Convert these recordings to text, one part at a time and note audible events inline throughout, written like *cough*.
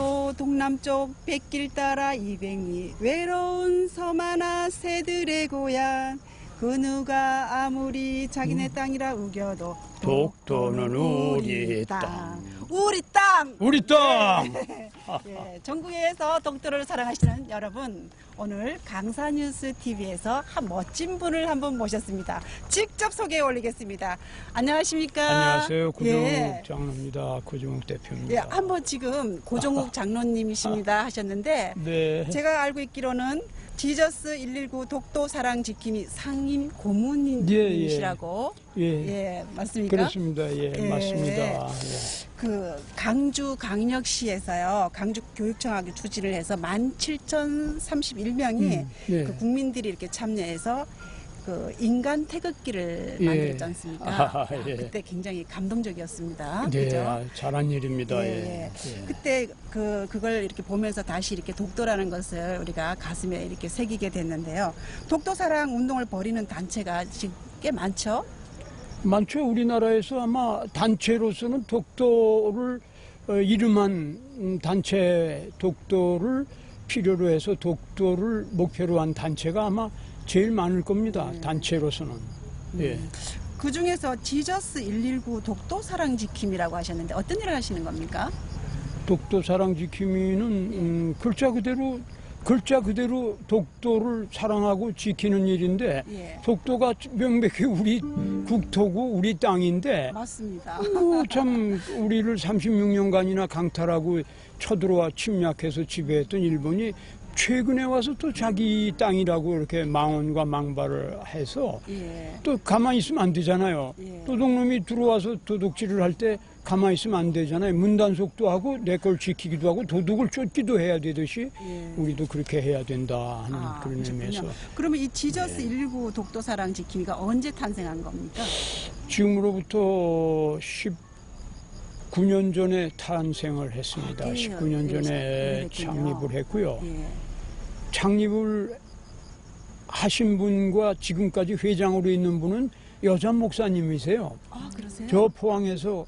울릉도 동남쪽 백길 따라 200리 외로운 섬 하나 새들의 고향 그 누가 아무리 자기네 땅이라 우겨도 독도는 우리 땅. 우리 땅 우리 땅! *laughs* 예, 전국에서 독도를 사랑하시는 여러분, 오늘 강사뉴스 TV에서 한 멋진 분을 한 분 모셨습니다. 직접 소개해 올리겠습니다. 안녕하십니까? 안녕하세요. 고종욱 예, 장로입니다. 고종욱 대표입니다. 예, 한번 지금 고종욱 *laughs* 장로님이십니다 하셨는데 네. 제가 알고 있기로는 지저스 119 독도 사랑 지킴이 상임 예, 고문님이시라고 예. 예, 맞습니까? 그렇습니다. 예, 예. 맞습니다. 예. 그 강주 강력시에서요 강주 교육청하고 추진을 해서 17,031명이 음, 예. 그 국민들이 이렇게 참여해서 그 인간 태극기를 예. 만들었지 않습니까? 아, 예. 그때 굉장히 감동적이었습니다. 네, 그죠? 아, 잘한 일입니다. 예, 예. 예. 그때 그 그걸 이렇게 보면서 다시 이렇게 독도라는 것을 우리가 가슴에 이렇게 새기게 됐는데요. 독도 사랑 운동을 벌이는 단체가 지금 꽤 많죠. 많죠. 우리나라에서 아마 단체로서는 독도를 어, 이름한 음, 단체 독도를 필요로 해서 독도를 목표로 한 단체가 아마 제일 많을 겁니다. 네. 단체로서는. 예. 그 중에서 지저스 119 독도 사랑 지킴이라고 하셨는데 어떤 일을 하시는 겁니까? 독도 사랑 지킴이는 음, 글자 그대로 글자 그대로 독도를 사랑하고 지키는 일인데 예. 독도가 명백히 우리 국토고 우리 땅인데 맞습니다. 어, 참 우리를 36년간이나 강탈하고 쳐들어와 침략해서 지배했던 일본이 최근에 와서 또 자기 땅이라고 이렇게 망언과 망발을 해서 예. 또 가만히 있으면 안 되잖아요. 예. 도둑놈이 들어와서 도둑질을 할 때 가만히 있으면 안 되잖아요. 문단속도 하고 내 걸 지키기도 하고 도둑을 쫓기도 해야 되듯이 예. 우리도 그렇게 해야 된다 하는 아, 그런 그러셨군요. 의미에서 그러면 이 지저스 네. 119 독도 사랑 지킴이가 언제 탄생한 겁니까? 지금으로부터 19년 전에 탄생을 했습니다. 아, 꽤 19년 전에. 창립을 했고요. 예. 창립을 하신 분과 지금까지 회장으로 있는 분은 여자 목사님이세요. 아, 그러세요? 저 포항에서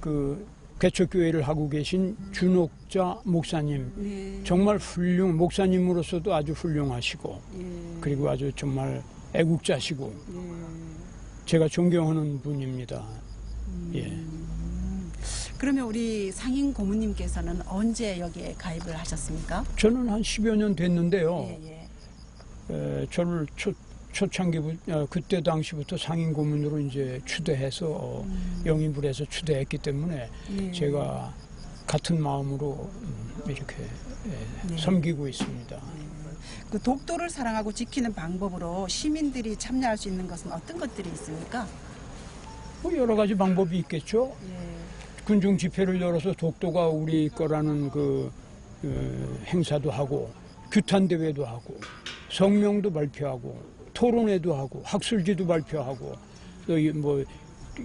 그 개척교회를 하고 계신 준옥자 목사님 네. 정말 훌륭 목사님으로서도 아주 훌륭하시고 예. 그리고 아주 정말 애국자시고 예. 제가 존경하는 분입니다. 예. 그러면 우리 상인 고모님께서는 언제 여기에 가입을 하셨습니까? 저는 한 10여 년 됐는데요. 예, 예. 에, 저를 초, 초창기부 어, 그때 당시부터 상인 고문으로 이제 추대해서 어, 영입을 해서 추대했기 때문에 예. 제가 같은 마음으로 음, 이렇게 예, 네. 섬기고 있습니다. 그 독도를 사랑하고 지키는 방법으로 시민들이 참여할 수 있는 것은 어떤 것들이 있습니까? 뭐 여러 가지 방법이 있겠죠. 예. 군중 집회를 열어서 독도가 우리 거라는 그 어, 행사도 하고 규탄 대회도 하고 성명도 발표하고 토론회도 하고 학술지도 발표하고 또뭐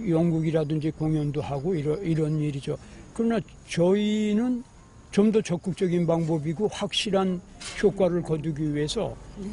연극이라든지 공연도 하고 이런 이런 일이죠. 그러나 저희는 좀 더 적극적인 방법이고 확실한 효과를 거두기 위해서 예.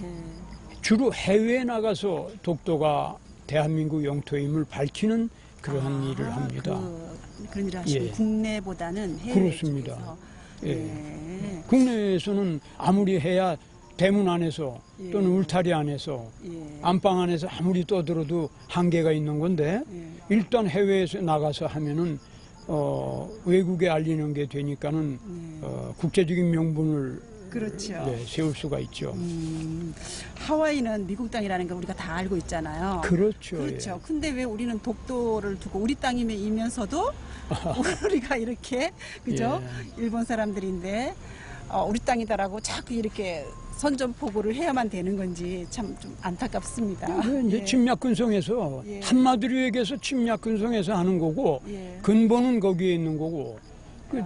주로 해외에 나가서 독도가 대한민국 영토임을 밝히는 그러한 아, 일을 합니다. 그, 그런 일을 하시고 예. 국내보다는 해외 그렇습니다. 쪽에서. 예. 예. 국내에서는 아무리 해야 대문 안에서 예. 또는 울타리 안에서 예. 안방 안에서 아무리 떠들어도 한계가 있는 건데 예. 일단 해외에서 나가서 하면은 어, 외국에 알리는 게 되니까는 예. 어, 국제적인 명분을 그렇죠. 네, 세울 수가 있죠. 음, 하와이는 미국 땅이라는 걸 우리가 다 알고 있잖아요. 그렇죠. 그렇죠. 근데 왜 우리는 독도를 두고 우리 땅이면서도 *laughs* 우리가 이렇게 그죠? 예. 일본 사람들인데 어, 우리 땅이다라고 자꾸 이렇게 선전포고를 해야만 되는 건지 참 좀 안타깝습니다. 예. 이제 예. 침략근성에서 예. 한마디로 얘기해서 침략근성에서 하는 거고 예. 근본은 거기에 있는 거고 그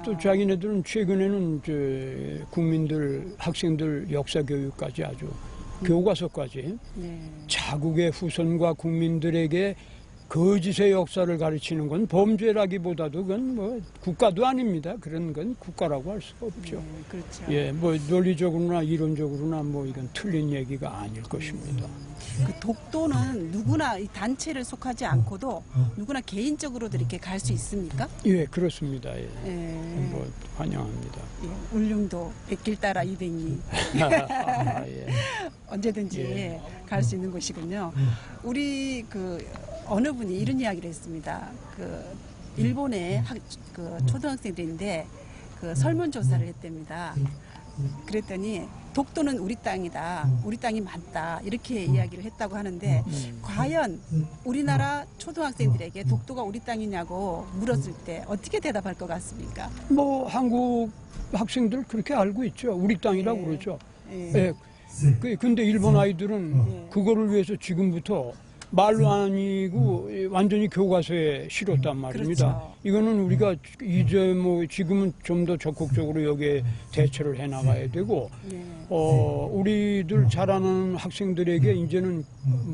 또 아. 자기네들은 최근에는 저 국민들 학생들 역사 교육까지 아주 음. 교과서까지 네. 자국의 후손과 국민들에게 거짓의 역사를 가르치는 건 범죄라기보다도 그건 뭐 국가도 아닙니다. 그런 건 국가라고 할 수가 없죠. 네, 그렇죠. 예, 뭐 논리적으로나 이론적으로나 뭐 이건 틀린 얘기가 아닐 것입니다. 그 독도는 누구나 이 단체를 속하지 않고도 누구나 개인적으로도 이렇게 갈 수 있습니까? 예, 그렇습니다. 예. 예. 뭐 환영합니다. 예, 울릉도 백길 따라 이백리 *laughs* 아, 예. *laughs* 언제든지 예. 갈수 있는 곳이군요. 우리 그 어느 분이 이런 이야기를 했습니다. 그 일본의 학, 그 초등학생들인데 그 설문조사를 했답니다. 그랬더니 독도는 우리 땅이다, 우리 땅이 맞다 이렇게 이야기를 했다고 하는데 음. 과연 우리나라 초등학생들에게 독도가 우리 땅이냐고 물었을 때 어떻게 대답할 것 같습니까? 뭐 한국 학생들 그렇게 알고 있죠. 우리 땅이라고 예. 그러죠. 예. 예. 그- 근데 일본 아이들은 예. 그거를 위해서 지금부터 말로 아니고 완전히 교과서에 실었단 말입니다. 그렇죠. 이거는 우리가 이제 뭐 지금은 좀 더 적극적으로 여기에 대처를 해 나가야 되고 예. 어, 우리들 잘하는 학생들에게 이제는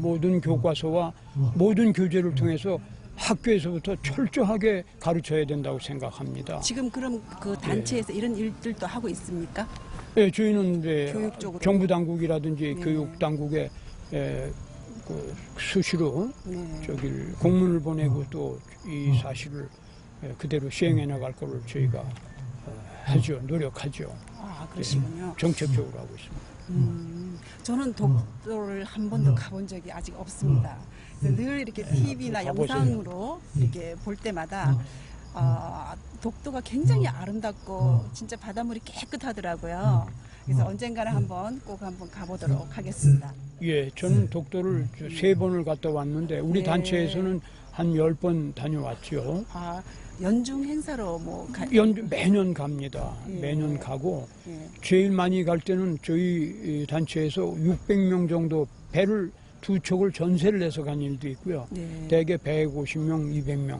모든 교과서와 모든 교재를 통해서 학교에서부터 철저하게 가르쳐야 된다고 생각합니다. 지금 그럼 그 단체에서 이런 일들도 하고 있습니까? 예, 저희는 이제 교육 쪽으로. 정부 당국이라든지 네. 교육 당국에 예, 그 수시로 네. 저기를 공문을 보내고 또 이 사실을 예, 그대로 시행해 나갈 거를 저희가 어, 하죠, 노력하죠. 아 그러시군요. 정책적으로 하고 있습니다. 음, 저는 독도를 한 번도 가본 적이 아직 없습니다. 늘 이렇게 TV나 가보세요. 영상으로 이렇게 볼 때마다 아, 독도가 굉장히 아름답고 진짜 바닷물이 깨끗하더라고요. 그래서 언젠가는 한번 꼭 한번 가보도록 하겠습니다. 예, 저는 독도를 저세 번을 갔다 왔는데 우리 네. 단체에서는 한 열 번 다녀왔죠. 아 연중 행사로 뭐 가, 연 매년 갑니다. 예. 매년 가고 예. 제일 많이 갈 때는 저희 이 단체에서 600명 정도 배를 두 척을 전세를 내서 간 일도 있고요. 네. 대개 150명, 200명.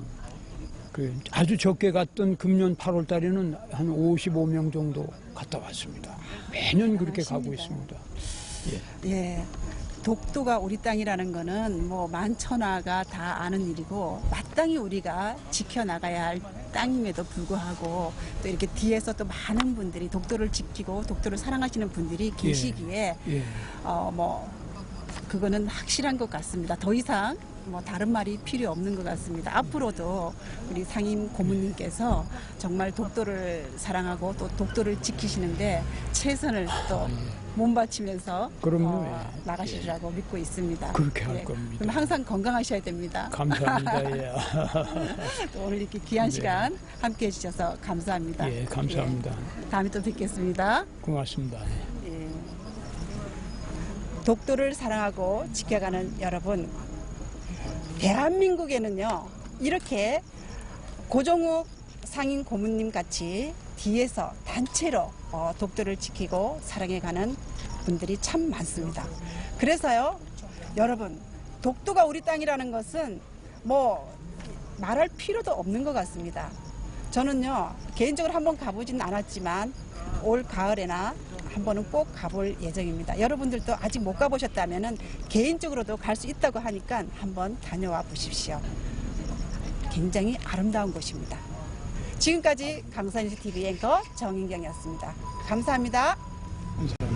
그 아주 적게 갔던 금년 8월 달에는 한 55명 정도 갔다 왔습니다. 매년 그렇게 가고. 있습니다. 예. 독도가 우리 땅이라는 거는 뭐 만천하가 다 아는 일이고 마땅히 우리가 지켜나가야 할 땅임에도 불구하고 또 이렇게 뒤에서 또 많은 분들이 독도를 지키고 독도를 사랑하시는 분들이 계시기에 예. 어뭐 그거는 확실한 것 같습니다. 더 이상 뭐 다른 말이 필요 없는 것 같습니다. 앞으로도 우리 상임 고문님께서 정말 독도를 사랑하고 또 독도를 지키시는데 최선을 또 몸바치면서 그럼요. 어, 예. 나가시리라고 믿고 있습니다. 그렇게 할 겁니다. 그럼 항상 건강하셔야 됩니다. 감사합니다. *laughs* 예. 또 오늘 이렇게 귀한 네. 시간 함께 해주셔서 감사합니다. 예, 감사합니다. 예, 다음에 또 뵙겠습니다. 고맙습니다. 예. 독도를 사랑하고 지켜가는 여러분, 대한민국에는요, 이렇게 고종욱 상인 고문님 같이 뒤에서 단체로 어, 독도를 지키고 사랑해가는 분들이 참 많습니다. 그래서요, 여러분, 독도가 우리 땅이라는 것은 뭐 말할 필요도 없는 것 같습니다. 저는요, 개인적으로 한번 가보진 않았지만 올 가을에나 한 번은 꼭 가볼 예정입니다. 여러분들도 아직 못 가보셨다면은 개인적으로도 갈 수 있다고 하니까 한번 다녀와 보십시오. 굉장히 아름다운 곳입니다. 지금까지 강산시 TV 앵커 정인경이었습니다. 감사합니다. 감사합니다.